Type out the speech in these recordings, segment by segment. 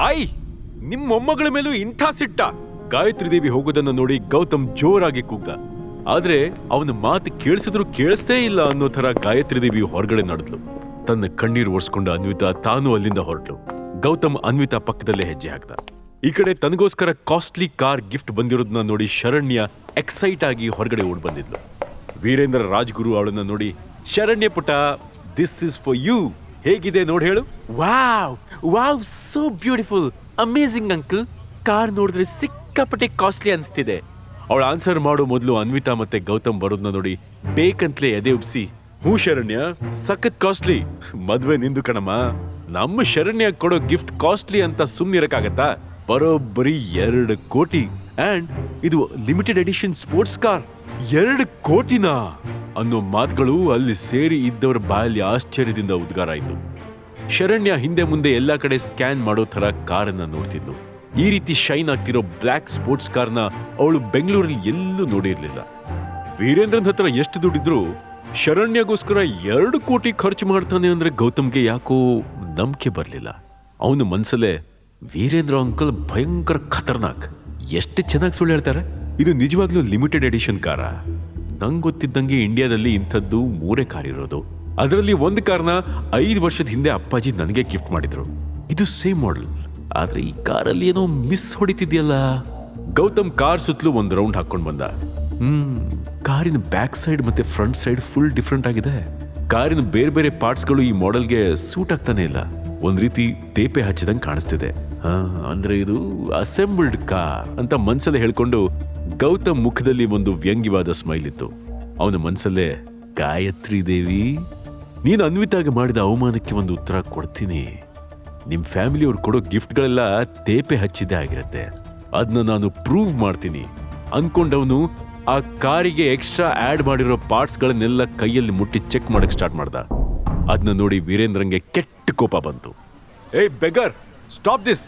ಆಯ್ ನಿಮ್ಮ ಮೊಮ್ಮಗಳ ಮೇಲೂ ಇಂಥ ಸಿಟ್ಟ. ಗಾಯತ್ರಿ ದೇವಿ ಹೋಗೋದನ್ನ ನೋಡಿ ಗೌತಮ್ ಜೋರಾಗಿ ಕೂಗ್ದ. ಆದ್ರೆ ಅವನ ಮಾತು ಕೇಳಿಸಿದ್ರು ಕೇಳಿಸ್ತೇ ಇಲ್ಲ ಅನ್ನೋ ತರ ಗಾಯತ್ರಿ ದೇವಿ ಹೊರಗಡೆ ನಡೆದ್ಲು. ತನ್ನ ಕಣ್ಣೀರು ಒರೆಸ್ಕೊಂಡ ಅನ್ವಿತಾ ತಾನು ಅಲ್ಲಿಂದ ಹೊರಟ್ಲು. ಗೌತಮ್ ಅನ್ವಿತಾ ಪಕ್ಕದಲ್ಲೇ ಹೆಜ್ಜೆ ಹಾಕ್ದ. ಈ ಕಡೆ ತನಗೋಸ್ಕರ ಕಾಸ್ಟ್ಲಿ ಕಾರ್ ಗಿಫ್ಟ್ ಬಂದಿರೋದನ್ನ ನೋಡಿ ಶರಣ್ಯ ಎಕ್ಸೈಟ್ ಆಗಿ ಹೊರಗಡೆ ಓಡ್ ಬಂದಿದ್ಲು. ವೀರೇಂದ್ರ ರಾಜ್ಗುರು ಅವಳನ್ನ ನೋಡಿ, ಶರಣ್ಯ ಪುಟ ದಿಸ್ ಇಸ್ ಫಾರ್ ಯು ಹೇಗಿದೆ ನೋಡಿ ಹೇಳು. Wow wow so beautiful amazing uncle car ನೋಡಿದ್ರೆ ಸಿಕ್ಕಾಪಟ್ಟೆ ಕಾಸ್ಟ್ಲಿ ಅನಿಸ್ತಿದೆ. ಅವಳ ಆನ್ಸರ್ ಮಾಡೋ ಮೊದಲು ಅನ್ವಿತಾ ಮತ್ತೆ ಗೌತಮ್ ಬರೋದನ್ನ ನೋಡಿ ಬೇಕಂತಲೇ ಎದೆ ಉಬ್ಸಿ, ಹ್ಞೂ ಶರಣ್ಯ, ಸಖತ್ ಕಾಸ್ಟ್ಲಿ ಮದ್ವೆ ನಿಂದು ಕಣಮ್ಮ. ನಮ್ಮ ಶರಣ್ಯ ಕೊಡೋ ಗಿಫ್ಟ್ ಕಾಸ್ಟ್ಲಿ ಅಂತ ಸುಮ್ನಿರಕ್ಕಾಗತ್ತಾ ಬರೋಬ್ಬರಿ ಎರಡು ಕೋಟಿ. ಅಂಡ್ ಇದು ಲಿಮಿಟೆಡ್ ಎಡಿಷನ್ ಸ್ಪೋರ್ಟ್ಸ್ ಕಾರ್ ಎರಡು ಕೋಟಿನ? ಅನ್ನೋ ಮಾತುಗಳು ಅಲ್ಲಿ ಸೇರಿ ಇದ್ದವರ ಬಾಯಲ್ಲಿ ಆಶ್ಚರ್ಯದಿಂದ ಉದ್ಗಾರ ಆಯ್ತು. ಶರಣ್ಯ ಹಿಂದೆ ಮುಂದೆ ಎಲ್ಲ ಕಡೆ ಸ್ಕ್ಯಾನ್ ಮಾಡೋ ತರ ಕಾರನ್ನ ನೋಡ್ತಿದ್ಲು. ಈ ರೀತಿ ಶೈನ್ ಆಗ್ತಿರೋ ಬ್ಲ್ಯಾಕ್ ಸ್ಪೋರ್ಟ್ಸ್ ಕಾರ್ನ ಅವಳು ಬೆಂಗಳೂರಲ್ಲಿ ಎಲ್ಲೂ ನೋಡಿರ್ಲಿಲ್ಲ. ವೀರೇಂದ್ರನ್ ಹತ್ರ ಎಷ್ಟು ದುಡ್ಡಿದ್ರು ಶರಣ್ಯಗೋಸ್ಕರ ಎರಡು ಕೋಟಿ ಖರ್ಚು ಮಾಡ್ತಾನೆ ಅಂದ್ರೆ ಗೌತಮ್ಗೆ ಯಾಕೋ ನಂಬಿಕೆ ಬರಲಿಲ್ಲ. ಅವನು ಮನಸ್ಸಲ್ಲೇ ವೀರೇಂದ್ರ ಅಂಕಲ್ ಭಯಂಕರ ಖತರ್ನಾಕ್. ಎಷ್ಟು ಚೆನ್ನಾಗಿ ಸುಳ್ಳು ಹೇಳ್ತಾರೆ? ಇದು ನಿಜವಾಗ್ಲೂ ಲಿಮಿಟೆಡ್ ಎಡಿಷನ್ ಕಾರ. ನಂಗೆ ಗೊತ್ತಿದ್ದಂಗೆ ಇಂಡಿಯಾದಲ್ಲಿ ಇಂಥದ್ದು ಮೂರೇ ಕಾರ್ ಇರೋದು. ಅದರಲ್ಲಿ ಒಂದು ಕಾರ್ನ ಐದು ವರ್ಷದ ಹಿಂದೆ ಅಪ್ಪಾಜಿ ನನಗೆ ಗಿಫ್ಟ್ ಮಾಡಿದ್ರು. ಇದು ಸೇಮ್ ಮಾಡೆಲ್ ಆದ್ರೆ ಈ ಕಾರಲ್ಲಿ ಏನೋ ಮಿಸ್ ಹೊಡಿತಿದ್ಯಲ್ಲ. ಗೌತಮ್ ಕಾರ್ ಸುತ್ತಲೂ ಒಂದು ರೌಂಡ್ ಹಾಕೊಂಡು ಬಂದ. ಹ್ಮ್, ಕಾರಿನ ಬ್ಯಾಕ್ ಸೈಡ್ ಮತ್ತೆ ಫ್ರಂಟ್ ಸೈಡ್ ಫುಲ್ ಡಿಫ್ರೆಂಟ್ ಆಗಿದೆ. ಕಾರಿನ ಬೇರೆ ಬೇರೆ ಪಾರ್ಟ್ಸ್ಗಳು ಈ ಮಾಡೆಲ್ಗೆ ಸೂಟ್ ಆಗ್ತಾನೆ ಇಲ್ಲ. ಒಂದು ರೀತಿ ತೇಪೆ ಹಚ್ಚಿದಂಗೆ ಕಾಣಿಸ್ತಿದೆ. ಹಾ, ಅಂದ್ರೆ ಇದು ಅಸೆಂಬಲ್ಡ್ ಕಾರ್ ಅಂತ ಮನ್ಸಲ್ಲೇ ಹೇಳ್ಕೊಂಡು ಗೌತಮ್ ಮುಖದಲ್ಲಿ ಒಂದು ವ್ಯಂಗ್ಯವಾದ ಸ್ಮೈಲ್ ಇತ್ತು. ಅವನ ಮನ್ಸಲ್ಲೇ, ಗಾಯತ್ರಿ ದೇವಿ ನೀನು ಅನ್ವಿತಾಗಿ ಮಾಡಿದ ಅವಮಾನಕ್ಕೆ ಒಂದು ಉತ್ತರ ಕೊಡ್ತೀನಿ. ನಿಮ್ಮ ಫ್ಯಾಮಿಲಿ ಅವ್ರು ಕೊಡೋ ಗಿಫ್ಟ್ಗಳೆಲ್ಲ ತೇಪೆ ಹಚ್ಚಿದ್ದೇ ಆಗಿರುತ್ತೆ. ಅದನ್ನ ನಾನು ಪ್ರೂವ್ ಮಾಡ್ತೀನಿ. ಅಂದ್ಕೊಂಡವನು ಆ ಕಾರಿಗೆ ಎಕ್ಸ್ಟ್ರಾ ಆ್ಯಡ್ ಮಾಡಿರೋ ಪಾರ್ಟ್ಸ್ಗಳನ್ನೆಲ್ಲ ಕೈಯಲ್ಲಿ ಮುಟ್ಟಿ ಚೆಕ್ ಮಾಡೋಕ್ಕೆ ಸ್ಟಾರ್ಟ್ ಮಾಡ್ದ. ಅದನ್ನ ನೋಡಿ ವೀರೇಂದ್ರಂಗೆ ಕೆಟ್ಟ ಕೋಪ ಬಂತು. ಏಯ್ ಬೆಗರ್ ಸ್ಟಾಪ್ ದಿಸ್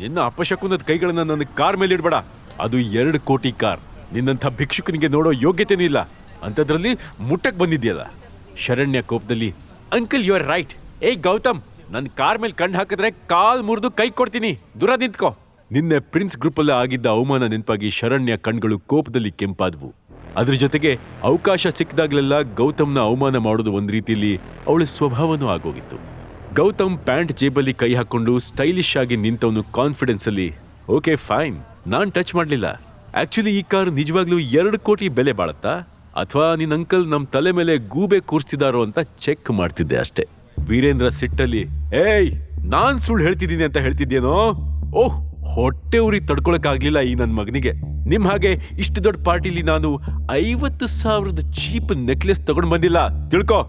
ನಿನ್ನ ಅಪಶಕುನದ ಕೈಗಳನ್ನ ನನ್ನ ಕಾರ್ ಮೇಲೆ ಇಡಬೇಡ. ಅದು ಎರಡು ಕೋಟಿ ಕಾರ್. ನಿನ್ನಂಥ ಭಿಕ್ಷುಕನಿಗೆ ನೋಡೋ ಯೋಗ್ಯತೆನೂ ಇಲ್ಲ. ಅಂಥದ್ರಲ್ಲಿ ಮುಟ್ಟಕ್ಕೆ ಬಂದಿದ್ಯಲ್ಲ ಶರಣ್ಯ ಕೋಪದಲ್ಲಿ ಅಂಕಲ್ ಯು ಆರ್ ರೈಟ್ ಏ, ಗೌತಮ್ ನನ್ನ ಕಾರ್ ಮೇಲೆ ಕಣ್ಣು ಹಾಕಿದ್ರೆ ಕಾಲ್ ಮುರಿದು ಕೈ ಕೊಡ್ತೀನಿ. ದೂರ ನಿಂತ್ಕೋ. ನಿನ್ನೆ ಪ್ರಿನ್ಸ್ ಗ್ರೂಪಲ್ಲಿ ಆಗಿದ್ದ ಅವಮಾನ ನೆನಪಾಗಿ ಶರಣ್ಯ ಕಣ್ಗಳು ಕೋಪದಲ್ಲಿ ಕೆಂಪಾದವು. ಅದ್ರ ಜೊತೆಗೆ ಅವಕಾಶ ಸಿಕ್ಕಿದಾಗಲೆಲ್ಲ ಗೌತಮ್ನ ಅವಮಾನ ಮಾಡೋದು ಒಂದು ರೀತಿಯಲ್ಲಿ ಅವಳ ಸ್ವಭಾವನೂ ಆಗೋಗಿತ್ತು. ಗೌತಮ್ ಪ್ಯಾಂಟ್ ಜೇಬಲ್ಲಿ ಕೈ ಹಾಕೊಂಡು ಸ್ಟೈಲಿಶ್ ಆಗಿ ನಿಂತವನು ಕಾನ್ಫಿಡೆನ್ಸ್ ಅಲ್ಲಿ ಓಕೆ ಫೈನ್ ನಾನ್ ಟಚ್ ಮಾಡಲಿಲ್ಲ. ಆ್ಯಕ್ಚುಲಿ ಈ ಕಾರ್ ನಿಜವಾಗ್ಲೂ ಎರಡು ಕೋಟಿ ಬೆಲೆ ಬಾಳತ್ತಾ? ಅಥವಾ ನಿನ್ನ ಅಂಕಲ್ ನಮ್ಮ ತಲೆ ಮೇಲೆ ಗೂಬೆ ಕೂರಿಸ್ತಿದಾರೋ ಅಂತ ಚೆಕ್ ಮಾಡ್ತಿದ್ದೆ ಅಷ್ಟೇ. ವೀರೇಂದ್ರ ಸಿಟ್ಟಲ್ಲಿ, ಏಯ್, ನಾನ್ ಸುಳ್ಳು ಹೇಳ್ತಿದ್ದೀನಿ ಅಂತ ಹೇಳ್ತಿದ್ಯೇನೋ? ಓಹ್, ಹೊಟ್ಟೆ ಉರಿ ತಡ್ಕೊಳಕ್ಕಾಗ್ಲಿಲ್ಲ ಈ ನನ್ನ ಮಗನಿಗೆ. ನಿಮ್ ಹಾಗೆ ಇಷ್ಟು ದೊಡ್ಡ ಪಾರ್ಟಿಲಿ ನಾನು ಐವತ್ತು ಸಾವಿರದ ಚೀಪ್ ನೆಕ್ಲೆಸ್ ತಗೊಂಡ್ ಬಂದಿಲ್ಲ. ತಿಳ್ಕೊ!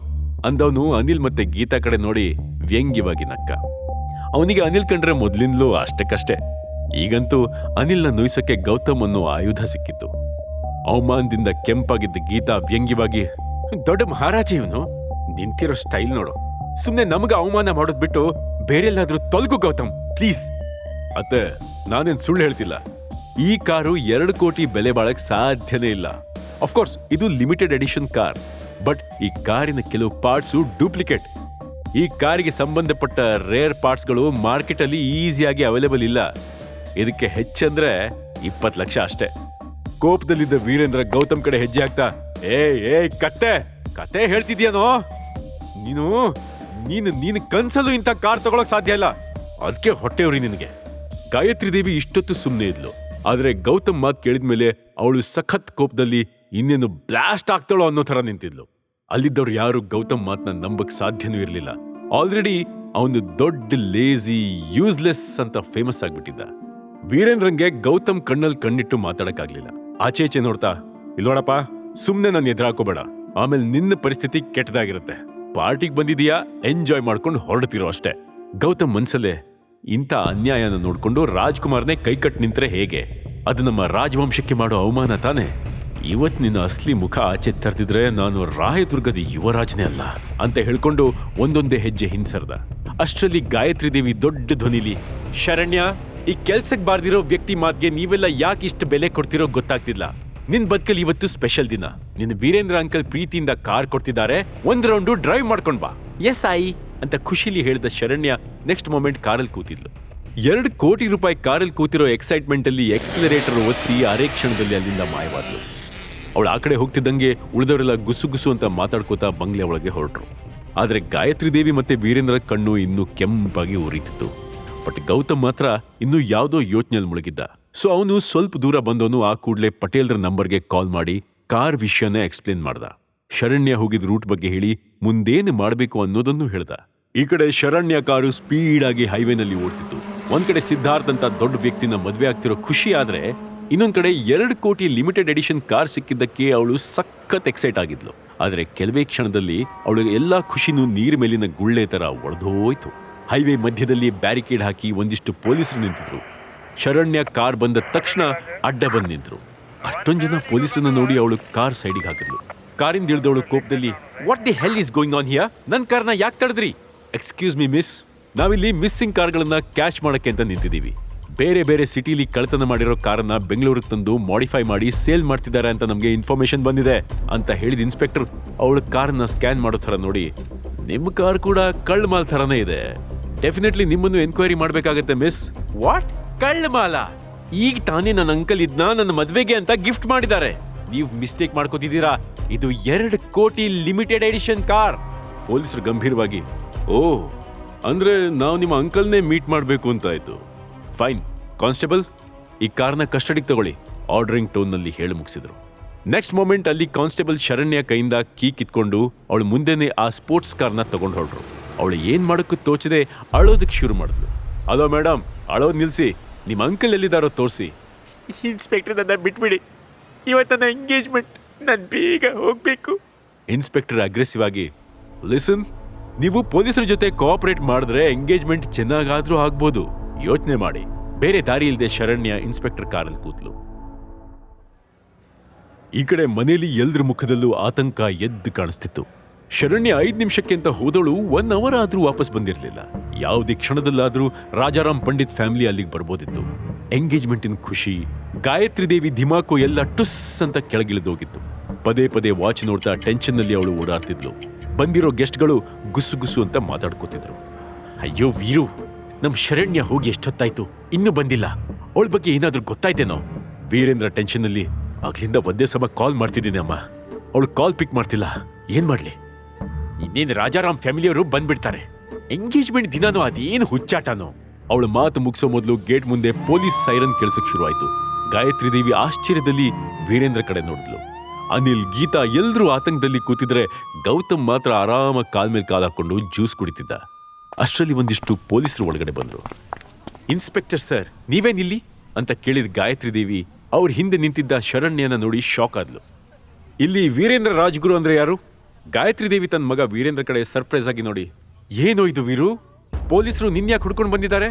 ಅಂದವನು ಅನಿಲ್ ಮತ್ತೆ ಗೀತಾ ಕಡೆ ನೋಡಿ ವ್ಯಂಗ್ಯವಾಗಿ ನಕ್ಕ. ಅವನಿಗೆ ಅನಿಲ್ ಕಂಡ್ರೆ ಮೊದ್ಲಿಂದ್ಲೂ ಅಷ್ಟಕ್ಕಷ್ಟೇ. ಈಗಂತೂ ಅನಿಲ್ನ ನುಯಿಸಕ್ಕೆ ಗೌತಮ್ ಅನ್ನೋ ಆಯುಧ ಸಿಕ್ಕಿತ್ತು. ಅವಮಾನದಿಂದ ಕೆಂಪಾಗಿದ್ದ ಗೀತಾ ವ್ಯಂಗ್ಯವಾಗಿ, ದೊಡ್ಡ ಮಹಾರಾಜ ಇವನು, ನಿಂತಿರೋ ಸ್ಟೈಲ್ ನೋಡು. ಸುಮ್ನೆ ನಮಗೆ ಅವಮಾನ ಮಾಡೋದ್ ಬಿಟ್ಟು ಬೇರೆಲ್ಲಾದ್ರೂ ತೊಲಗು ಗೌತಮ್, ಪ್ಲೀಸ್. ಅತ್ತೆ, ನಾನೇನ್ ಸುಳ್ಳು ಹೇಳ್ತಿಲ್ಲ. ಈ ಕಾರು ಎರಡು ಕೋಟಿ ಬೆಲೆ ಬಾಳಕ್ ಸಾಧ್ಯನೇ ಇಲ್ಲ. ಅಫ್ಕೋರ್ಸ್ ಇದು ಲಿಮಿಟೆಡ್ ಎಡಿಷನ್ ಕಾರ್ ಬಟ್ ಈ ಕಾರಿನ ಕೆಲವು ಪಾರ್ಟ್ಸು ಡೂಪ್ಲಿಕೇಟ್ ಈ ಕಾರಿಗೆ ಸಂಬಂಧಪಟ್ಟ ರೇರ್ ಪಾರ್ಟ್ಸ್ಗಳು ಮಾರ್ಕೆಟ್ ಅಲ್ಲಿ ಈಸಿಯಾಗಿ ಅವೈಲೇಬಲ್ ಇಲ್ಲ. ಇದಕ್ಕೆ ಹೆಚ್ಚಂದ್ರೆ ಇಪ್ಪತ್ತು ಲಕ್ಷ ಅಷ್ಟೇ. ಕೋಪದಲ್ಲಿದ್ದ ವೀರೇಂದ್ರ ಗೌತಮ್ ಕಡೆ ಹೆಜ್ಜೆ ಹಾಕ್ತಾ, ಏ ಏ, ಕತ್ತೆ ಕತೆ ಹೇಳ್ತಿದ್ಯಾನೋ? ನೀನು ನೀನು ನೀನು ಕನ್ಸಲ್ಲೂ ಇಂಥ ಕಾರ್ ತಗೊಳಕ್ ಸಾಧ್ಯ ಇಲ್ಲ. ಅದಕ್ಕೆ ಹೊಟ್ಟೆವ್ರಿ ನಿನಗೆ. ಗಾಯತ್ರಿ ದೇವಿ ಇಷ್ಟೊತ್ತು ಸುಮ್ಮನೆ ಇದ್ಲು. ಆದರೆ ಗೌತಮ್ ಮಾತು ಕೇಳಿದ್ಮೇಲೆ ಅವಳು ಸಖತ್ ಕೋಪದಲ್ಲಿ ಇನ್ನೇನು ಬ್ಲಾಸ್ಟ್ ಆಗ್ತಾಳೋ ಅನ್ನೋ ತರ ನಿಂತಿದ್ಲು. ಅಲ್ಲಿದ್ದವ್ರು ಯಾರು ಗೌತಮ್ ಮಾತನ್ನ ನಂಬಕ್ ಸಾಧ್ಯನೂ ಇರಲಿಲ್ಲ. ಆಲ್ರೆಡಿ ಅವನು ದೊಡ್ಡ ಲೇಜಿ ಯೂಸ್ಲೆಸ್ ಅಂತ ಫೇಮಸ್ ಆಗ್ಬಿಟ್ಟಿದ್ದ. ವೀರೇಂದ್ರಂಗೆ ಗೌತಮ್ ಕಣ್ಣಲ್ಲಿ ಕಣ್ಣಿಟ್ಟು ಮಾತಾಡಕ್ಕಾಗ್ಲಿಲ್ಲ. ಆಚೆ ಈಚೆ ನೋಡ್ತಾ ಇಲ್ವಾಡಪ್ಪ ಸುಮ್ಮನೆ ನಾನು ಎದುರಾಕೋಬೇಡ. ಆಮೇಲೆ ನಿನ್ನ ಪರಿಸ್ಥಿತಿ ಕೆಟ್ಟದಾಗಿರುತ್ತೆ. ಪಾರ್ಟಿಗೆ ಬಂದಿದೀಯಾ, ಎಂಜಾಯ್ ಮಾಡ್ಕೊಂಡು ಹೊರಡ್ತಿರೋ ಅಷ್ಟೇ. ಗೌತಮ್ ಮನ್ಸಲ್ಲೇ ಇಂಥ ಅನ್ಯಾಯನ ನೋಡಿಕೊಂಡು ರಾಜ್ಕುಮಾರ್ನೇ ಕೈಕಟ್ಟು ನಿಂತರೆ ಹೇಗೆ? ಅದು ನಮ್ಮ ರಾಜವಂಶಕ್ಕೆ ಮಾಡೋ ಅವಮಾನ ತಾನೇ? ಇವತ್ತು ನಿನ್ನ ಅಸ್ಲಿ ಮುಖ ಆಚೆ ತರ್ತಿದ್ರೆ ನಾನು ರಾಯದುರ್ಗದ ಯುವರಾಜನೇ ಅಲ್ಲ ಅಂತ ಹೇಳ್ಕೊಂಡು ಒಂದೊಂದೇ ಹೆಜ್ಜೆ ಹಿಂಸರ್ದ. ಅಷ್ಟರಲ್ಲಿ ಗಾಯತ್ರಿ ದೇವಿ ದೊಡ್ಡ ಧ್ವನಿಲಿ, ಶರಣ್ಯ ಈ ಕೆಲ್ಸಕ್ ಬಾರ್ದಿರೋ ವ್ಯಕ್ತಿ ಮಾತ್ಗೆ ನೀವೆಲ್ಲ ಯಾಕೆ ಇಷ್ಟು ಬೆಲೆ ಕೊಡ್ತಿರೋ ಗೊತ್ತಾಗ್ತಿಲ್ಲ. ನಿನ್ ಬದುಕಲ್ಲಿ ಇವತ್ತು ಸ್ಪೆಷಲ್ ದಿನ. ನಿನ್ ವೀರೇಂದ್ರ ಅಂಕಲ್ ಪ್ರೀತಿಯಿಂದ ಕಾರ್ ಕೊಡ್ತಿದ್ದಾರೆ. ಒಂದ್ ರೌಂಡು ಡ್ರೈವ್ ಮಾಡ್ಕೊಂಡ್ ಬಾ. ಎಸ್ ಆಯಿ ಅಂತ ಖುಷಿಲಿ ಹೇಳಿದ ಶರಣ್ಯ ನೆಕ್ಸ್ಟ್ ಮೊಮೆಂಟ್ ಕಾರಲ್ಲಿ ಕೂತಿದ್ಲು. ಎರಡು ಕೋಟಿ ರೂಪಾಯಿ ಕಾರಲ್ಲಿ ಕೂತಿರೋ ಎಕ್ಸೈಟ್ಮೆಂಟ್ ಅಲ್ಲಿ ಎಕ್ಸಲರೇಟರ್ ಒತ್ತಿ ಅರೆ ಕ್ಷಣದಲ್ಲಿ ಅಲ್ಲಿಂದ ಮಾಯವಾದ್ಲು. ಅವಳು ಆ ಕಡೆ ಹೋಗ್ತಿದ್ದಂಗೆ ಉಳಿದವರೆಲ್ಲ ಗುಸು ಗುಸು ಅಂತ ಮಾತಾಡ್ಕೋತಾ ಬಂಗ್ಲೆ ಒಳಗೆ ಹೊರಟ್ರು. ಆದ್ರೆ ಗಾಯತ್ರಿ ದೇವಿ ಮತ್ತೆ ವೀರೇಂದ್ರ ಕಣ್ಣು ಇನ್ನೂ ಕೆಂಪಾಗಿ ಉರಿತಿತ್ತು. ಬಟ್ ಗೌತಮ್ ಮಾತ್ರ ಇನ್ನೂ ಯಾವುದೋ ಯೋಚನೆಯಲ್ಲಿ ಮುಳುಗಿದ್ದ. ಸೊ ಅವನು ಸ್ವಲ್ಪ ದೂರ ಬಂದವನು ಆ ಕೂಡಲೇ ಪಟೇಲ್ರ ನಂಬರ್ಗೆ ಕಾಲ್ ಮಾಡಿ ಕಾರ್ ವಿಷಯನ ಎಕ್ಸ್ಪ್ಲೇನ್ ಮಾಡ್ದ. ಶರಣ್ಯ ಹೋಗಿದ ರೂಟ್ ಬಗ್ಗೆ ಹೇಳಿ ಮುಂದೇನು ಮಾಡಬೇಕು ಅನ್ನೋದನ್ನು ಹೇಳ್ದ. ಈ ಕಡೆ ಶರಣ್ಯ ಕಾರು ಸ್ಪೀಡ್ ಆಗಿ ಹೈವೇನಲ್ಲಿ ಓಡ್ತಿತ್ತು. ಒಂದ್ ಕಡೆ ಸಿದ್ಧಾರ್ಥ್ ಅಂತ ದೊಡ್ಡ ವ್ಯಕ್ತಿನ ಮದುವೆ ಆಗ್ತಿರೋ ಖುಷಿ ಆದ್ರೆ ಇನ್ನೊಂದ್ ಕಡೆ ಎರಡು ಕೋಟಿ ಲಿಮಿಟೆಡ್ ಎಡಿಷನ್ ಕಾರ್ ಸಿಕ್ಕಿದ್ದಕ್ಕೆ ಅವಳು ಸಖತ್ ಎಕ್ಸೈಟ್ ಆಗಿದ್ಲು. ಆದ್ರೆ ಕೆಲವೇ ಕ್ಷಣದಲ್ಲಿ ಅವಳಿಗೆ ಎಲ್ಲಾ ಖುಷಿನೂ ನೀರ್ ಮೇಲಿನ ಗುಳ್ಳೆ ತರ ಒಡೆದೋಯ್ತು ಹೈವೇ ಮಧ್ಯದಲ್ಲಿ ಬ್ಯಾರಿಕೇಡ್ ಹಾಕಿ ಒಂದಿಷ್ಟು ಪೊಲೀಸರು ನಿಂತಿದ್ರು. ಶರಣ್ಯ ಕಾರ್ ಬಂದ ತಕ್ಷಣ ಅಡ್ಡ ಬಂದು ನಿಂತರು. ಅಷ್ಟೊಂದು ಜನ ಪೊಲೀಸರನ್ನ ನೋಡಿ ಅವಳು ಕಾರ್ ಸೈಡಿಗೆ ಹಾಕಿದ್ಲು. ಕಾರಿಂದ ಇಳಿದವಳು ಕೋಪದಲ್ಲಿ what the hell is going on here ನನ್ನ ಕಾರ್ನ ಯಾಕೆ ತಡೆದ್ರಿ? ಎಕ್ಸ್ಕ್ಯೂಸ್ ಮಿ ಮಿಸ್ ನಾವಿಲ್ಲಿ ಮಿಸ್ಸಿಂಗ್ ಕಾರ್ಗಳನ್ನು ಕ್ಯಾಶ್ ಮಾಡೋಕ್ಕೆ ಅಂತ ನಿಂತಿದ್ದೀವಿ. ಬೇರೆ ಬೇರೆ ಸಿಟಿಲಿ ಕಳ್ತನ ಮಾಡಿರೋ ಕಾರನ್ನ ಬೆಂಗಳೂರಿಗೆ ತಂದು ಮಾಡಿಫೈ ಮಾಡಿ ಸೇಲ್ ಮಾಡ್ತಿದ್ದಾರೆ ಅಂತ ನಮಗೆ ಇನ್ಫಾರ್ಮೇಶನ್ ಬಂದಿದೆ, ಅಂತ ಹೇಳಿದ ಇನ್ಸ್ಪೆಕ್ಟರ್ ಅವಳ ಕಾರನ್ನ ಸ್ಕ್ಯಾನ್ ಮಾಡೋ ಥರ ನೋಡಿ ನಿಮ್ಮ ಕಾರ್ ಕೂಡ ಕಳ್ಳ ಮಾಲ್ ಥರನೇ ಇದೆ. ಡೆಫಿನೆಟ್ಲಿ ನಿಮ್ಮನ್ನು ಎನ್ಕ್ವೈರಿ ಮಾಡಬೇಕಾಗತ್ತೆ ಮಿಸ್ ವಾಟ್ ಕಳ್ಳಮಾಲ. ಈಗ ತಾನೇ ನನ್ನ ಅಂಕಲ್ ಇದ್ನ ನನ್ನ ಮದುವೆಗೆ ಅಂತ ಗಿಫ್ಟ್ ಮಾಡಿದ್ದಾರೆ. ನೀವು ಮಿಸ್ಟೇಕ್ ಮಾಡ್ಕೋತಿದ್ದೀರಾ? ಇದು ಎರಡು ಕೋಟಿ ಲಿಮಿಟೆಡ್ ಎಡಿಷನ್ ಕಾರ್ ಪೊಲೀಸರು ಗಂಭೀರವಾಗಿ, ಓ, ಅಂದ್ರೆ ನಾವು ನಿಮ್ಮ ಅಂಕಲ್ನೇ ಮೀಟ್ ಮಾಡಬೇಕು ಅಂತ ಆಯ್ತು. ಫೈನ್ ಕಾನ್ಸ್ಟೇಬಲ್ ಈ ಕಾರ್ನ ಕಸ್ಟಡಿಗೆ ತಗೊಳ್ಳಿ. ಆರ್ಡರಿಂಗ್ ಟೋನ್ನಲ್ಲಿ ಹೇಳಿ ಮುಗಿಸಿದ್ರು. ನೆಕ್ಸ್ಟ್ ಮೊಮೆಂಟ್ ಅಲ್ಲಿ ಕಾನ್ಸ್ಟೇಬಲ್ ಶರಣ್ಯ ಕೈಯಿಂದ ಕೀ ಕಿತ್ಕೊಂಡು ಅವಳು ಮುಂದೆನೆ ಆ ಸ್ಪೋರ್ಟ್ಸ್ ಕಾರ್ನ ತಗೊಂಡು ಹೊರಟ್ರು. ಅವಳು ಏನು ಮಾಡೋಕ್ಕೂ ತೋಚದೆ ಅಳೋದಕ್ಕೆ ಶುರು ಮಾಡಿದ್ಲು. ಅಲೋ ಮೇಡಮ್ ಅಳೋದ್ ನಿಲ್ಸಿ. ನಿಮ್ಮ ಅಂಕಲ್ ಎಲ್ಲಿದ್ದಾರೋ ತೋರಿಸಿ. ಇನ್ಸ್ಪೆಕ್ಟರ್ ನನ್ನ ಬಿಟ್ಬಿಡಿ. ಇವತ್ತನ ಎಂಗೇಜ್ಮೆಂಟ್ ನಾನು ಬೇಗ ಹೋಗಬೇಕು. ಇನ್ಸ್ಪೆಕ್ಟರ್ ಅಗ್ರೆಸಿವ್ ಆಗಿ ಲಿಸನ್ ನೀವು ಪೊಲೀಸರ ಜೊತೆ ಕೋಆಪರೇಟ್ ಮಾಡಿದ್ರೆ ಎಂಗೇಜ್ಮೆಂಟ್ ಚೆನ್ನಾಗಾದರೂ ಆಗ್ಬೋದು. ಯೋಚನೆ ಮಾಡಿ. ಬೇರೆ ದಾರಿ ಇಲ್ಲದೆ ಶರಣ್ಯ ಇನ್ಸ್ಪೆಕ್ಟರ್ ಕಾರಲ್ಲಿ ಕೂತ್ಲು. ಈ ಕಡೆ ಮನೆಯಲ್ಲಿ ಎಲ್ಲರ ಮುಖದಲ್ಲೂ ಆತಂಕ ಎದ್ದು ಕಾಣಿಸ್ತಿತ್ತು. ಶರಣ್ಯ ಐದು ನಿಮಿಷಕ್ಕೆ ಅಂತ ಹೋದವಳು ಒನ್ ಅವರ್ ಆದ್ರೂ ವಾಪಸ್ ಬಂದಿರಲಿಲ್ಲ. ಯಾವುದೇ ಕ್ಷಣದಲ್ಲಾದ್ರೂ ರಾಜಾರಾಮ್ ಪಂಡಿತ್ ಫ್ಯಾಮಿಲಿ ಅಲ್ಲಿಗೆ ಬರ್ಬೋದಿತ್ತು. ಎಂಗೇಜ್ಮೆಂಟಿನ ಖುಷಿ, ಗಾಯತ್ರಿ ದೇವಿ ಧಿಮಾಕು ಎಲ್ಲ ಟುಸ್ ಅಂತ ಕೆಳಗಿಳಿದೋಗಿತ್ತು. ಪದೇ ಪದೇ ವಾಚ್ ನೋಡ್ತಾ ಟೆನ್ಷನ್ನಲ್ಲಿ ಅವಳು ಓಡಾಡ್ತಿದ್ಲು. ಬಂದಿರೋ ಗೆಸ್ಟ್ಗಳು ಗುಸು ಗುಸು ಅಂತ ಮಾತಾಡ್ಕೋತಿದ್ರು. ಅಯ್ಯೋ ವೀರು ನಮ್ಮ ಶರಣ್ಯ ಹೋಗಿ ಎಷ್ಟೊತ್ತಾಯ್ತು? ಇನ್ನೂ ಬಂದಿಲ್ಲ. ಅವಳ ಬಗ್ಗೆ ಏನಾದ್ರೂ ಗೊತ್ತಾಯ್ತೇನೋ? ವೀರೇಂದ್ರ ಟೆನ್ಷನ್ನಲ್ಲಿ ಆಗ್ಲಿಂದ ಒಂದೇ ಸಮ ಕಾಲ್ ಮಾಡ್ತಿದ್ದೀನಿ ಅಮ್ಮ. ಅವಳು ಕಾಲ್ ಪಿಕ್ ಮಾಡ್ತಿಲ್ಲ. ಏನು ಮಾಡ್ಲಿ? ಇನ್ನೇನು ರಾಜಾರಾಮ್ ಫ್ಯಾಮಿಲಿಯವರು ಬಂದ್ಬಿಡ್ತಾರೆ. ಎಂಗೇಜ್ಮೆಂಟ್ ದಿನಾನೂ ಅದೇನು ಹುಚ್ಚಾಟನೋ. ಅವಳ ಮಾತು ಮುಗಿಸೋ ಮೊದಲು ಗೇಟ್ ಮುಂದೆ ಪೊಲೀಸ್ ಸೈರನ್ ಕೇಳಿಸಕ್ ಶುರುವಾಯಿತು. ಗಾಯತ್ರಿ ದೇವಿ ಆಶ್ಚರ್ಯದಲ್ಲಿ ವೀರೇಂದ್ರ ಕಡೆ ನೋಡಿದ್ಲು. ಅನಿಲ್ ಗೀತಾ ಎಲ್ಲರೂ ಆತಂಕದಲ್ಲಿ ಕೂತಿದ್ರೆ ಗೌತಮ್ ಮಾತ್ರ ಆರಾಮಾಗಿ ಕಾಲ್ ಮೇಲೆ ಕಾಲ್ ಹಾಕೊಂಡು ಜ್ಯೂಸ್ ಕುಡಿತಿದ್ದ. ಅಷ್ಟರಲ್ಲಿ ಒಂದಿಷ್ಟು ಪೊಲೀಸರು ಒಳಗಡೆ ಬಂದ್ರು. ಇನ್ಸ್ಪೆಕ್ಟರ್ ಸರ್ ನೀವೇನಿಲ್ಲಿ ಅಂತ ಕೇಳಿದ ಗಾಯತ್ರಿ ದೇವಿ ಅವ್ರ ಹಿಂದೆ ನಿಂತಿದ್ದ ಶರಣ್ಯನ ನೋಡಿ ಶಾಕ್ ಆದ್ಲು. ಇಲ್ಲಿ ವೀರೇಂದ್ರ ರಾಜ್ಗುರು ಅಂದ್ರೆ ಯಾರು? ಗಾಯತ್ರಿ ದೇವಿ ತನ್ನ ಮಗ ವೀರೇಂದ್ರ ಕಡೆ ಸರ್ಪ್ರೈಸ್ ಆಗಿ ನೋಡಿ, ಏನೋ ಇದು ವೀರು? ಪೊಲೀಸರು ನಿನ್ಯಾಕ್ ಹುಡ್ಕೊಂಡು ಬಂದಿದ್ದಾರೆ?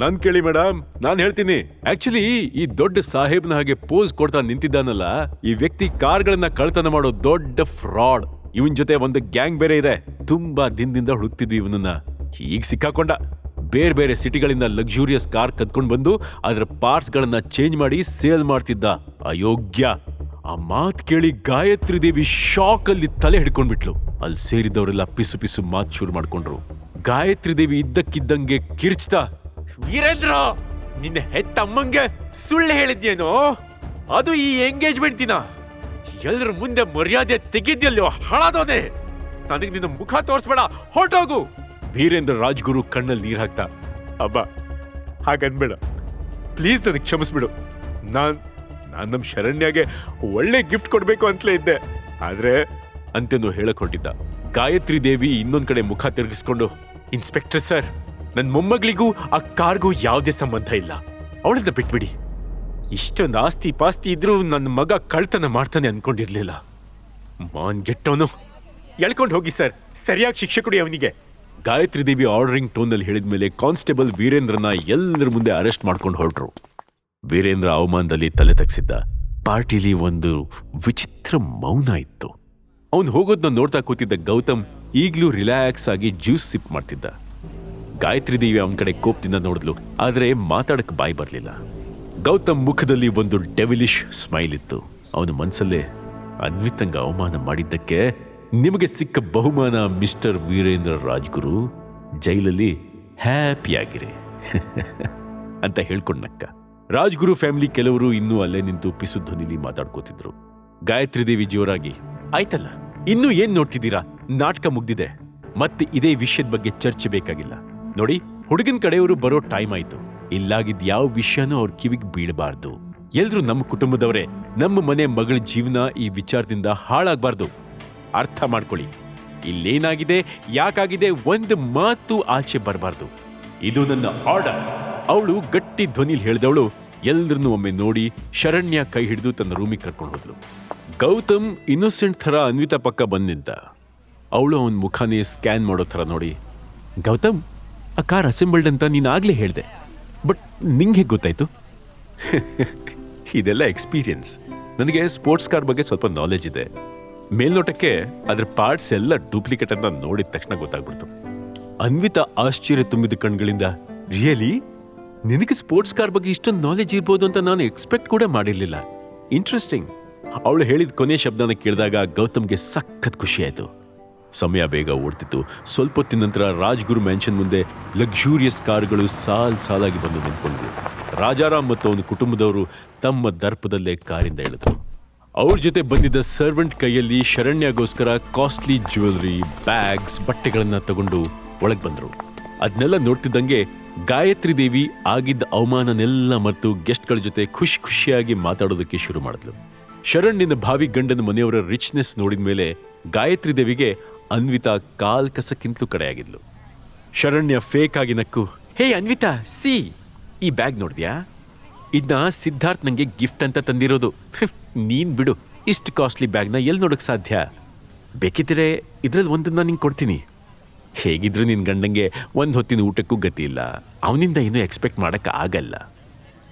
ನನ್ ಕೇಳಿ ಮೇಡಮ್ ನಾನು ಹೇಳ್ತೀನಿ. ಆಕ್ಚುಲಿ ಈ ದೊಡ್ಡ ಸಾಹೇಬ್ನ ಹಾಗೆ ಪೋಸ್ ಕೊಡ್ತಾ ನಿಂತಿದ್ದಾನಲ್ಲ, ಈ ವ್ಯಕ್ತಿ ಕಾರ್ಗಳನ್ನ ಕಳ್ತನ ಮಾಡೋ ದೊಡ್ಡ ಫ್ರಾಡ್. ಇವನ್ ಜೊತೆ ಒಂದು ಗ್ಯಾಂಗ್ ಬೇರೆ ಇದೆ. ತುಂಬಾ ದಿನದಿಂದ ಹುಡುಕ್ತಿದ್ವಿ ಇವನನ್ನ. ಈಗ ಸಿಕ್ಕಾಕೊಂಡ. ಬೇರೆ ಬೇರೆ ಸಿಟಿಗಳಿಂದ ಲಕ್ಸುರಿಯಸ್ ಕಾರ್ ಕದ್ಕೊಂಡು ಬಂದು, ಅದರ ಪಾರ್ಟ್ಸ್ ಗಳನ್ನ ಚೇಂಜ್ ಮಾಡಿ ಸೇಲ್ ಮಾಡ್ತಿದ್ದ. ಅಯೋಗ್ಯ. ಆ ಮಾತ್ ಕೇಳಿ ಗಾಯತ್ರಿ ದೇವಿ ಶಾಕ್ ಅಲ್ಲಿ ತಲೆ ಹಿಡ್ಕೊಂಡ್ಬಿಟ್ಲು. ಅಲ್ಲಿ ಸೇರಿದವರೆಲ್ಲ ಪಿಸು ಪಿಸು ಮಾತು ಶುರು ಮಾಡ್ಕೊಂಡ್ರು. ಗಾಯತ್ರಿ ದೇವಿ ಇದ್ದಕ್ಕಿದ್ದಂಗೆ ಕಿರ್ಚ್ತಾ, ವೀರೇಂದ್ರ, ನಿನ್ನ ಹೆತ್ತಮ್ಮಂಗೆ ಸುಳ್ಳು ಹೇಳಿದ್ಯೇನು? ಅದು ಈ ಎಂಗೇಜ್ಮೆಂಟ್ ದಿನ. ಎಲ್ರ ಮುಂದೆ ಮರ್ಯಾದೆ ತೆಗಿದ್ಯಲ್ಲೋ ಹಾಳಾದೋನೆ. ನನಗೆ ನಿನ್ನ ಮುಖ ತೋರಿಸ್ಬೇಡ, ಹೊರಟೋಗು. ವೀರೇಂದ್ರ ರಾಜ್ಗುರು ಕಣ್ಣಲ್ಲಿ ನೀರು ಹಾಕ್ತಾ, ಅಬ್ಬ, ಹಾಗನ್ಬೇಡ. ಪ್ಲೀಸ್ ನನಗೆ ಕ್ಷಮಿಸ್ಬಿಡು. ನಾನ್ ನಾನ್ ನಮ್ಮ ಶರಣ್ಯಾಗೆ ಒಳ್ಳೆ ಗಿಫ್ಟ್ ಕೊಡಬೇಕು ಅಂತಲೇ ಇದ್ದೆ. ಆದ್ರೆ ಅಂತೆಂದು ಹೇಳಕ್ ಹೊರಟಿದ್ದ ಗಾಯತ್ರಿ ದೇವಿ ಇನ್ನೊಂದ್ ಕಡೆ ಮುಖ ತಿರುಗಿಸ್ಕೊಂಡು, ಇನ್ಸ್ಪೆಕ್ಟರ್ ಸರ್ ನನ್ನ ಮೊಮ್ಮಗಳಿಗೂ ಆ ಕಾರ್ಗೂ ಯಾವುದೇ ಸಂಬಂಧ ಇಲ್ಲ. ಅವಳನ್ನ ಬಿಟ್ಬಿಡಿ. ಇಷ್ಟೊಂದು ಆಸ್ತಿ ಪಾಸ್ತಿ ಇದ್ರೂ ನನ್ನ ಮಗ ಕಳ್ತನ ಮಾಡ್ತಾನೆ ಅನ್ಕೊಂಡಿರ್ಲಿಲ್ಲ. ಮಾನ್ ಗೆಟ್ಟವನು. ಎಳ್ಕೊಂಡು ಹೋಗಿ ಸರ್, ಸರಿಯಾಗಿ ಶಿಕ್ಷೆ ಕೊಡಿ ಅವನಿಗೆ. ಗಾಯತ್ರಿ ದೇವಿ ಆರ್ಡರಿಂಗ್ ಟೋನಲ್ಲಿ ಹೇಳಿದ್ಮೇಲೆ ಕಾನ್ಸ್ಟೇಬಲ್ ವೀರೇಂದ್ರನ ಎಲ್ಲರ ಮುಂದೆ ಅರೆಸ್ಟ್ ಮಾಡ್ಕೊಂಡು ಹೊರಟ್ರು. ವೀರೇಂದ್ರ ಅವಮಾನದಲ್ಲಿ ತಲೆ ತಗ್ಸಿದ್ದ. ಪಾರ್ಟಿಲಿ ಒಂದು ವಿಚಿತ್ರ ಮೌನ ಇತ್ತು. ಅವನು ಹೋಗೋದನ್ನ ನೋಡ್ತಾ ಕೂತಿದ್ದ ಗೌತಮ್ ಈಗಲೂ ರಿಲ್ಯಾಕ್ಸ್ ಆಗಿ ಜ್ಯೂಸ್ ಸಿಪ್ ಮಾಡ್ತಿದ್ದ. ಗಾಯತ್ರಿ ದೇವಿ ಅವನ ಕಡೆ ಕೋಪದಿಂದ ನೋಡಿದ್ಲು, ಆದರೆ ಮಾತಾಡಕ್ ಬಾಯಿ ಬರಲಿಲ್ಲ. ಗೌತಮ್ ಮುಖದಲ್ಲಿ ಒಂದು ಡೆವಿಲಿಶ್ ಸ್ಮೈಲ್ ಇತ್ತು. ಅವನ ಮನಸ್ಸಲ್ಲೇ ಅನ್ವಿತಂಗ ಅವಮಾನ ಮಾಡಿದ್ದಕ್ಕೆ ನಿಮಗೆ ಸಿಕ್ಕ ಬಹುಮಾನ ಮಿಸ್ಟರ್ ವೀರೇಂದ್ರ ರಾಜ್ಗುರು, ಜೈಲಲ್ಲಿ ಹ್ಯಾಪಿಯಾಗಿರಿ. ಅಂತ ಹೇಳ್ಕೊಂಡ್ನಕ್ಕ ರಾಜ್ಗುರು ಫ್ಯಾಮಿಲಿ ಕೆಲವರು ಇನ್ನೂ ಅಲ್ಲೇ ನಿಂತು ಪಿಸು ಧ್ವನಿಲಿ ಮಾತಾಡ್ಕೋತಿದ್ರು. ಗಾಯತ್ರಿ ದೇವಿ ಜೋರಾಗಿ, ಆಯ್ತಲ್ಲ, ಇನ್ನೂ ಏನ್ ನೋಡ್ತಿದ್ದೀರಾ? ನಾಟಕ ಮುಗ್ದಿದೆ. ಮತ್ತೆ ಇದೇ ವಿಷಯದ ಬಗ್ಗೆ ಚರ್ಚೆ ಬೇಕಾಗಿಲ್ಲ. ನೋಡಿ, ಹುಡುಗನ ಕಡೆಯವರು ಬರೋ ಟೈಮ್ ಆಯ್ತು. ಇಲ್ಲಾಗಿದ್ ಯಾವ ವಿಷಯನೂ ಅವ್ರ ಕಿವಿಗೆ ಬೀಳಬಾರ್ದು. ಎಲ್ರೂ ನಮ್ಮ ಕುಟುಂಬದವರೇ. ನಮ್ಮ ಮನೆ ಮಗಳ ಜೀವನ ಈ ವಿಚಾರದಿಂದ ಹಾಳಾಗ್ಬಾರ್ದು. ಅರ್ಥ ಮಾಡ್ಕೊಳ್ಳಿ. ಇಲ್ಲೇನಾಗಿದೆ, ಯಾಕಾಗಿದೆ ಒಂದು ಮಾತು ಆಚೆ ಬರಬಾರ್ದು. ಇದು ನನ್ನ ಆರ್ಡರ್. ಅವಳು ಗಟ್ಟಿ ಧ್ವನಿಲಿ ಹೇಳಿದವಳು ಎಲ್ಲರನ್ನೂ ಒಮ್ಮೆ ನೋಡಿ ಶರಣ್ಯ ಕೈ ಹಿಡಿದು ತನ್ನ ರೂಮಿಗೆ ಕರ್ಕೊಂಡು ಹೋದ್ಲು. ಗೌತಮ್ ಇನ್ನೋಸೆಂಟ್ ಥರ ಅನ್ವಿತಾ ಪಕ್ಕ ಬಂದಿದ್ದ ಅವಳು ಅವನ ಮುಖನೇ ಸ್ಕ್ಯಾನ್ ಮಾಡೋ ಥರ ನೋಡಿ, ಗೌತಮ್, ಆ ಕಾರ್ ಅಸೆಂಬಲ್ಡ್ ಅಂತ ನೀನು ಆಗಲೇ ಹೇಳ್ದೆ. ಬಟ್ ನಿಂಗೆ ಹೇಗೆ ಗೊತ್ತಾಯ್ತು? ಇದೆಲ್ಲ ಎಕ್ಸ್ಪೀರಿಯನ್ಸ್ ನನಗೆ ಸ್ಪೋರ್ಟ್ಸ್ ಕಾರ್ ಬಗ್ಗೆ ಸ್ವಲ್ಪ ನಾಲೆಜ್ ಇದೆ. ಮೇಲ್ನೋಟಕ್ಕೆ ಅದ್ರ ಪಾರ್ಟ್ಸ್ ಎಲ್ಲ ಡೂಪ್ಲಿಕೇಟ್ ಅಂತ ನೋಡಿದ ತಕ್ಷಣ ಗೊತ್ತಾಗ್ಬಿಡ್ತು. ಅನ್ವಿತಾ ಆಶ್ಚರ್ಯ ತುಂಬಿದ ಕಣ್ಗಳಿಂದ ರಿಯಲಿ ನಿನಗೆ ಸ್ಪೋರ್ಟ್ಸ್ ಕಾರ್ ಬಗ್ಗೆ ಇಷ್ಟೊಂದು ನಾಲೆಜ್ ಇರ್ಬೋದು ಅಂತ ನಾನು ಎಕ್ಸ್ಪೆಕ್ಟ್ ಕೂಡ ಮಾಡಿರಲಿಲ್ಲ. ಇಂಟ್ರೆಸ್ಟಿಂಗ್ ಅವಳು ಹೇಳಿದ ಕೊನೆ ಶಬ್ದನ ಕೇಳಿದಾಗ ಗೌತಮ್ಗೆ ಸಖತ್ ಖುಷಿ ಆಯ್ತು ಸಮಯ ಬೇಗ ಓಡ್ತಿತ್ತು. ಸ್ವಲ್ಪ ಹೊತ್ತಿನ ನಂತರ ರಾಜ್ಗುರು ಮ್ಯಾನ್ಷನ್ ಮುಂದೆ ಲಕ್ಸುರಿಯಸ್ ಕಾರ್ಗಳು ಸಾಲ್ ಸಾಲಾಗಿ ಬಂದು ನಿಂತ್ಕೊಂಡ್ರು ರಾಜಾರಾಮ್ ಮತ್ತು ಅವನ ಕುಟುಂಬದವರು ತಮ್ಮ ದರ್ಪದಲ್ಲೇ ಕಾರಿಂದ ಇಳಿದರು. ಅವ್ರ ಜೊತೆ ಬಂದಿದ್ದ ಸರ್ವೆಂಟ್ ಕೈಯಲ್ಲಿ ಶರಣ್ಯಗೋಸ್ಕರ ಕಾಸ್ಟ್ಲಿ ಜ್ಯುವೆಲ್ರಿ ಬ್ಯಾಗ್ಸ್ ಬಟ್ಟೆಗಳನ್ನ ತಗೊಂಡು ಒಳಗೆ ಬಂದರು. ಅದನ್ನೆಲ್ಲ ನೋಡ್ತಿದ್ದಂಗೆ ಗಾಯತ್ರಿ ದೇವಿ ಆಗಿದ್ದ ಅವಮಾನನೆಲ್ಲ ಮತ್ತು ಗೆಸ್ಟ್ಗಳ ಜೊತೆ ಖುಷಿ ಖುಷಿಯಾಗಿ ಮಾತಾಡೋದಕ್ಕೆ ಶುರು ಮಾಡಿದ್ಲು. ಶರಣ್ಯನ ಭಾವಿ ಗಂಡನ ಮನೆಯವರ ರಿಚ್ನೆಸ್ ನೋಡಿದ ಮೇಲೆ ಗಾಯತ್ರಿ ದೇವಿಗೆ ಅನ್ವಿತಾ ಕಾಲ್ ಕಸಕ್ಕಿಂತಲೂ ಕಡೆಯಾಗಿದ್ಲು. ಶರಣ್ಯ ಫೇಕ್ ಆಗಿ ನಕ್ಕು, ಹೇ ಅನ್ವಿತಾ, ಸಿ, ಈ ಬ್ಯಾಗ್ ನೋಡಿದ್ಯಾ? ಇದನ್ನ ಸಿದ್ಧಾರ್ಥ್ ನಂಗೆ ಗಿಫ್ಟ್ ಅಂತ ತಂದಿರೋದು. ನೀನ್ ಬಿಡು, ಇಷ್ಟು ಕಾಸ್ಟ್ಲಿ ಬ್ಯಾಗ್ನ ಎಲ್ಲಿ ನೋಡಕ್ ಸಾಧ್ಯ? ಬೇಕಿದ್ರೆ ಇದ್ರಲ್ಲಿ ಒಂದನ್ನ ನಿಂಗೆ ಕೊಡ್ತೀನಿ. ಹೇಗಿದ್ರು ನಿನ್ ಗಂಡಂಗೆ ಒಂದು ಹೊತ್ತಿನ ಊಟಕ್ಕೂ ಗತಿ ಇಲ್ಲ. ಅವನಿಂದ ಏನೂ ಎಕ್ಸ್ಪೆಕ್ಟ್ ಮಾಡಕ್ ಆಗಲ್ಲ.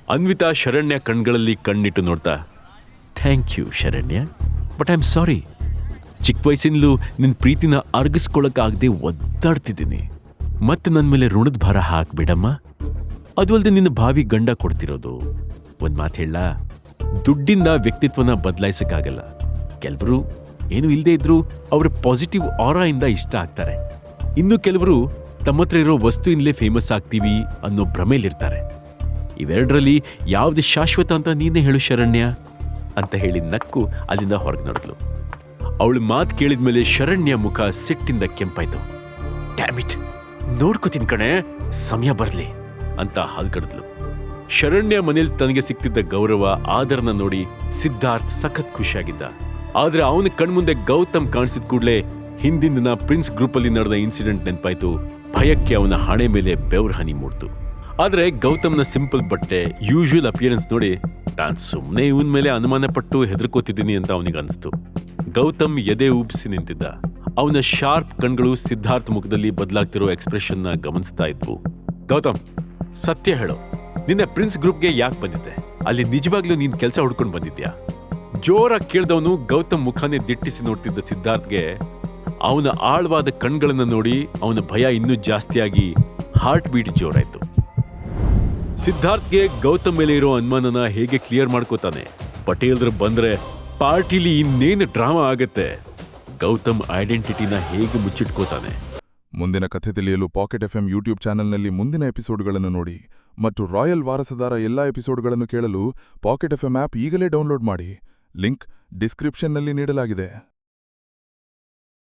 ಅನ್ವಿತಾ, ಶರಣ್ಯ ಕಣ್ಗಳಲ್ಲಿ ಕಣ್ಣಿಟ್ಟು ನೋಡ್ತಾ thank you Sharanya. But I am sorry ಚಿಕ್ಕ ವಯಸ್ಸಿನಲ್ಲೂ ನಿನ್ನ ಪ್ರೀತಿನ ಅರ್ಗಿಸ್ಕೊಳಕ್ಕಾಗದೆ ಒದ್ದಾಡ್ತಿದ್ದೀನಿ. ಮತ್ತೆ ನನ್ನ ಮೇಲೆ ಋಣದ ಭಾರ ಹಾಕ್ಬಿಡಮ್ಮ. ಅದು ಅಲ್ಲದೆ ನಿನ್ನ ಭಾವಿ ಗಂಡ ಕೊಡ್ತಿರೋದು. ಒಂದು ಮಾತು ಹೇಳ. ದುಡ್ಡಿಂದ ವ್ಯಕ್ತಿತ್ವನ ಬದಲಾಯಿಸಕ್ಕಾಗಲ್ಲ. ಕೆಲವರು ಏನು ಇಲ್ಲದೇ ಇದ್ರೂ ಅವರ ಪಾಸಿಟಿವ್ ಆರಾಯಿಂದ ಇಷ್ಟ ಆಗ್ತಾರೆ. ಇನ್ನು ಕೆಲವರು ತಮ್ಮ ಹತ್ರ ಇರೋ ವಸ್ತುವಿನಲ್ಲೇ ಫೇಮಸ್ ಆಗ್ತೀವಿ ಅನ್ನೋ ಭ್ರಮೇಲಿರ್ತಾರೆ. ಇವೆರಡರಲ್ಲಿ ಯಾವ್ದು ಶಾಶ್ವತ ಅಂತ ನೀನೇ ಹೇಳು ಶರಣ್ಯ ಅಂತ ಹೇಳಿ ನಕ್ಕು ಅಲ್ಲಿಂದ ಹೊರಗೆ ನಡೆದ್ಲು. ಅವಳು ಮಾತು ಕೇಳಿದ್ಮೇಲೆ ಶರಣ್ಯ ಮುಖ ಸಿಟ್ಟಿಂದ ಕೆಂಪಾಯ್ತು. ಡ್ಯಾಮಿಟ್ ನೋಡ್ಕೋತೀನಿ ಕಣೆ, ಸಮಯ ಬರಲಿ ಅಂತ ಹಾಲ್ಕಡಿದ್ಲು ಶರಣ್ಯ ಮನೇಲಿ ತನಗೆ ಸಿಕ್ತಿದ್ದ ಗೌರವ, ಆದರನ ನೋಡಿ ಸಿದ್ಧಾರ್ಥ್ ಸಖತ್ ಖುಷಿಯಾಗಿದ್ದ. ಆದ್ರೆ ಅವನ ಕಣ್ಮುಂದೆ ಗೌತಮ್ ಕಾಣಿಸಿದ ಕೂಡಲೇ ಹಿಂದಿನ ದಿನ ಪ್ರಿನ್ಸ್ ಗ್ರೂಪಲ್ಲಿ ನಡೆದ ಇನ್ಸಿಡೆಂಟ್ ನೆನಪಾಯಿತು. ಭಯಕ್ಕೆ ಅವನ ಹಣೆ ಮೇಲೆ ಬೆವ್ರ ಹನಿ ಮೂಡ್ತು. ಆದ್ರೆ ಗೌತಮ್ನ ಸಿಂಪಲ್ ಬಟ್ಟೆ ಯೂಶುವಲ್ ಅಪಿಯರೆನ್ಸ್ ನೋಡಿ ತಾನು ಸುಮ್ಮನೆ ಇವನ್ ಮೇಲೆ ಅನುಮಾನ ಪಟ್ಟು ಹೆದರ್ಕೋತಿದ್ದೀನಿ ಅಂತ ಅವನಿಗೆ ಅನಿಸ್ತು. ಗೌತಮ್ ಎದೆ ಉಬ್ಸಿ ನಿಂತಿದ್ದ. ಅವನ ಶಾರ್ಪ್ ಕಣ್ಗಳು ಸಿದ್ಧಾರ್ಥ್ ಮುಖದಲ್ಲಿ ಬದಲಾಗ್ತಿರೋ ಎಕ್ಸ್ಪ್ರೆಷನ್ನ ಗಮನಿಸ್ತಾ ಇದ್ವು. ಗೌತಮ್, ಸತ್ಯ ಹೇಳು. ನಿನ್ನೆ ಪ್ರಿನ್ಸ್ ಗ್ರೂಪ್ಗೆ ಯಾಕೆ ಬಂದಿದ್ದೆ? ಅಲ್ಲಿ ನಿಜವಾಗ್ಲೂ ನೀನ್ ಕೆಲಸ ಹುಡ್ಕೊಂಡು ಬಂದಿದ್ಯಾ? ಜೋರಾಗಿ ಕೇಳಿದವನು ಗೌತಮ್ ಮುಖಾನೇ ದಿಟ್ಟಿಸಿ ನೋಡ್ತಿದ್ದ ಸಿದ್ಧಾರ್ಥ್ಗೆ ಅವನ ಆಳವಾದ ಕಣ್ಗಳನ್ನು ನೋಡಿ ಅವನ ಭಯ ಇನ್ನೂ ಜಾಸ್ತಿಯಾಗಿ ಹಾರ್ಟ್ ಬೀಟ್ ಜೋರಾಯಿತು. ಸಿದ್ಧಾರ್ಥ್ಗೆ ಗೌತಮ್ ಮೇಲೆ ಇರೋ ಅನುಮಾನನ ಹೇಗೆ ಕ್ಲಿಯರ್ ಮಾಡ್ಕೋತಾನೆ? ಪಟೇಲ್ರು ಬಂದ್ರೆ ಪಾರ್ಟಿಲಿ ಇನ್ನೇನು ಡ್ರಾಮಾ ಆಗತ್ತೆ? ಗೌತಮ್ ಐಡೆಂಟಿಟಿನ ಹೇಗೆ ಮುಚ್ಚಿಟ್ಕೋತಾನೆ? ಮುಂದಿನ ಕಥೆ ತಿಳಿಯಲು ಪಾಕೆಟ್ ಎಫ್ಎಂ ಯೂಟ್ಯೂಬ್ ಚಾನೆಲ್ನಲ್ಲಿ ಮುಂದಿನ ಎಪಿಸೋಡ್ಗಳನ್ನು ನೋಡಿ ಮತ್ತು ರಾಯಲ್ ವಾರಸದಾರ ಎಲ್ಲ ಎಪಿಸೋಡ್ಗಳನ್ನು ಕೇಳಲು ಪಾಕೆಟ್ ಎಫ್ಎಂ ಆ್ಯಪ್ ಈಗಲೇ ಡೌನ್ಲೋಡ್ ಮಾಡಿ. ಲಿಂಕ್ ಡಿಸ್ಕ್ರಿಪ್ಷನ್ನಲ್ಲಿ ನೀಡಲಾಗಿದೆ.